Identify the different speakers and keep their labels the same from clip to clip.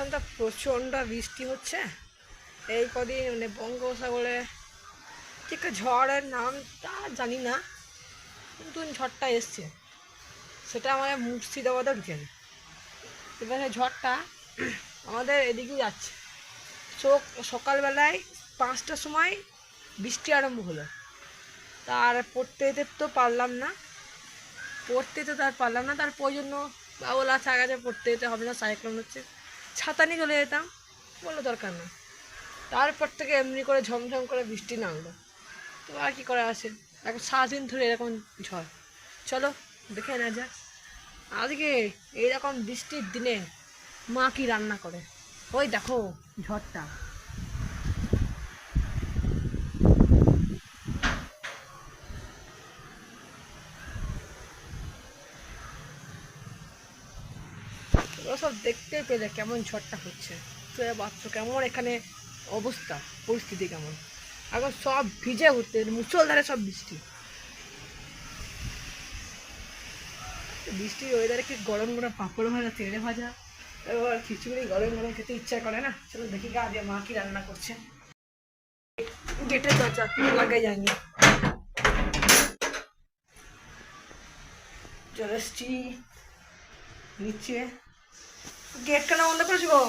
Speaker 1: এখন তো প্রচণ্ড বৃষ্টি হচ্ছে। এই কদিন মানে বঙ্গোপসাগরে ঠিক ঝড়ের নামটা জানি না, কিন্তু ঝড়টা এসছে। সেটা আমাদের মুর্শিদাবাদে ঢুকেনি এবারে ঝড়টা আমাদের এদিকেও যাচ্ছে। চোখ সকালবেলায় পাঁচটার সময় বৃষ্টি আরম্ভ হলো। তার পড়তে যেতে তো পারলাম না। পড়তে তো তার পারলাম না। তার জন্য বাবুল আগে পড়তে যেতে হবে না, সাইক্লোন হচ্ছে। ছাতা নিয়ে চলে যেতাম, বলল দরকার না তারপর থেকে এমনি করে ঝমঝম করে বৃষ্টি নামলো। তো আর কি করা আছে? এখন সারাদিন ধরে এরকম ঝড়। চলো, দেখে না যা আজকে এইরকম বৃষ্টির দিনে মা কি রান্না করে? ওই দেখো ঝড়টা। ওরা সব দেখতে পেলে কেমন ঝড়টা হচ্ছে। তো বাচ্চা কেমন এখানে অবস্থা, পরিস্থিতি কেমন? এখন সব ভিজে উঠতে মুসলধারে সব বৃষ্টি। বৃষ্টির ওয়েদারে কি গরম গরম পাঁপড় ভাজা তেড়ে ভাজা? এবার খিচুড়ি গরম গরম খেতে ইচ্ছা করে না? চলো দেখি গা দিয়ে মা কি রান্না করছে। গেটের দরজা লাগাই যায়নি চলে এসছি নিচে। গেট কেন বন্ধ করেছ গো।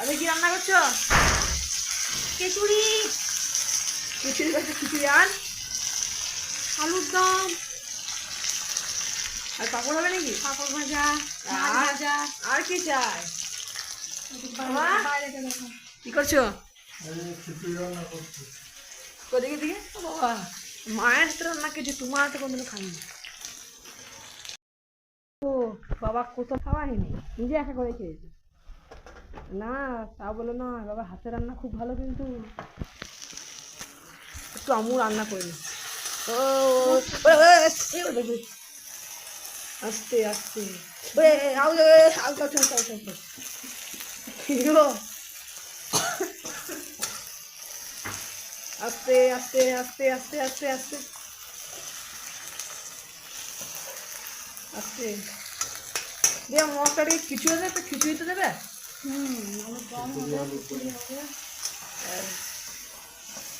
Speaker 1: আরে কি রান্না করছ? খিচুড়ি। খিচুড়ি করছ খিচুড়ি আর? আলুর দম। আর পাপড় হবে নাকি?
Speaker 2: পাপড় ভাজা
Speaker 1: আর?
Speaker 2: ভাজা।
Speaker 1: আর কি চাই। কি করছ? ওদিকে দিকে? বাবা মায়ের হাতে রান্না কিছু তোমার হাতে কোনদিনও খাইনি। ও বাবা কোথাও খাওয়া হয়নি নিজে একা করে খেয়েছে না তা বলো না বাবা হাতে রান্না খুব ভালো কিন্তু একটু আমু রান্না করিনি ও। আস্তে আস্তে? আস্তে আস্তে আস্তে আস্তে আস্তে আস্তে আস্তে দিয়ে মশলাটা কি খিচুড়ি দেবে খিচুড়ি তো দেবে?
Speaker 2: হবে।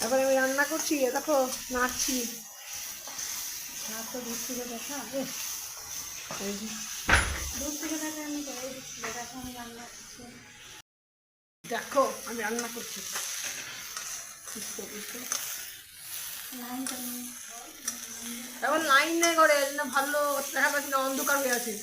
Speaker 1: এখন আমি রান্না করছি দেখো নাড়ছি।
Speaker 2: দেখা। আমি রান্না করছি।
Speaker 1: এখন লাইন নেই করে ভালো দেখা পাচ্ছি না অন্ধকার হয়ে আছে দেখে তো
Speaker 2: লাইট থেকে লাইট থেকে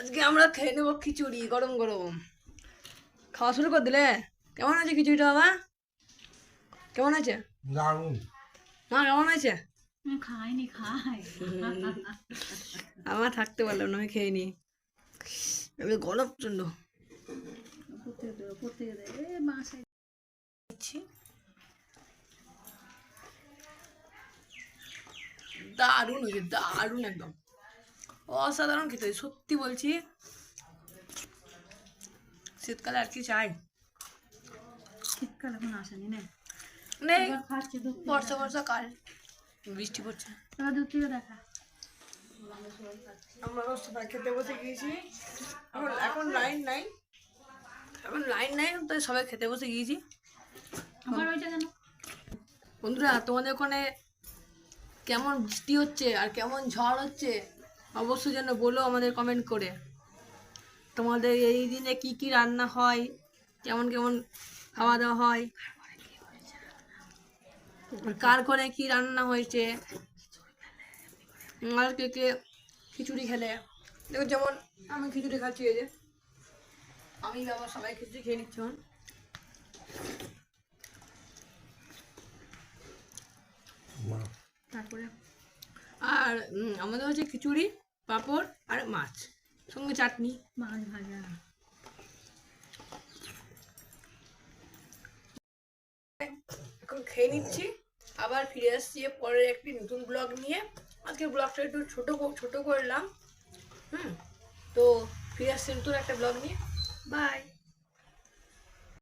Speaker 3: আজকে
Speaker 1: আমরা খেয়ে নেব খিচুড়ি গরম গরম। খাওয়া শুরু করে দিলে? কেমন আছে খিচুড়িটা বাবা? কেমন আছে?
Speaker 3: দারুণ।
Speaker 1: মা কেমন আছে?
Speaker 2: খাইনি খাই
Speaker 1: আমার থাকতে পারলাম না আমি খেয়ে নি। আমি গরম দিচ্ছি দারুণ হয়েছে দারুণ একদম। অসাধারণ খেতে সত্যি বলছি। শীতকালে আর কি চাই?
Speaker 2: শীতকাল এখন আসেনি না।
Speaker 1: নেই। বর্ষা বর্ষা কাল। বৃষ্টি পড়ছে।
Speaker 2: এবার দূর থেকে দেখা।
Speaker 1: আমরা সবাই খেতে বসে গিয়েছি। এখন এখন লাইন নাই। এখন লাইন নাই তাই সবাই খেতে বসে গিয়েছি। বন্ধুরা তোমাদের ওখানে কেমন বৃষ্টি হচ্ছে আর কেমন ঝড় হচ্ছে? অবশ্যই যেন বলো আমাদের কমেন্ট করে। তোমাদের এই দিনে কি কি রান্না হয় কেমন কেমন খাওয়া দাওয়া হয় কার ঘরে কি রান্না হয়েছে আর কে কে খিচুড়ি খেলে। দেখো যেমন আমি খিচুড়ি খাচ্ছি এই যে। আমি বাবা সবাই খিচুড়ি খেয়ে নিচ্ছি তারপরে আর আমাদের হচ্ছে খিচুড়ি পাঁপড় আর মাছ। সঙ্গে চাটনি।
Speaker 2: মাছ ভাজা।
Speaker 1: এখন খেয়ে নিচ্ছি। আবার ফিরে আসছি পরের একটি নতুন ব্লগ নিয়ে। আজকে ব্লগটা একটু ছোটো ছোটো করলাম। হুম তো ফিরে আসছি নতুন একটা ব্লগ নিয়ে। বাই।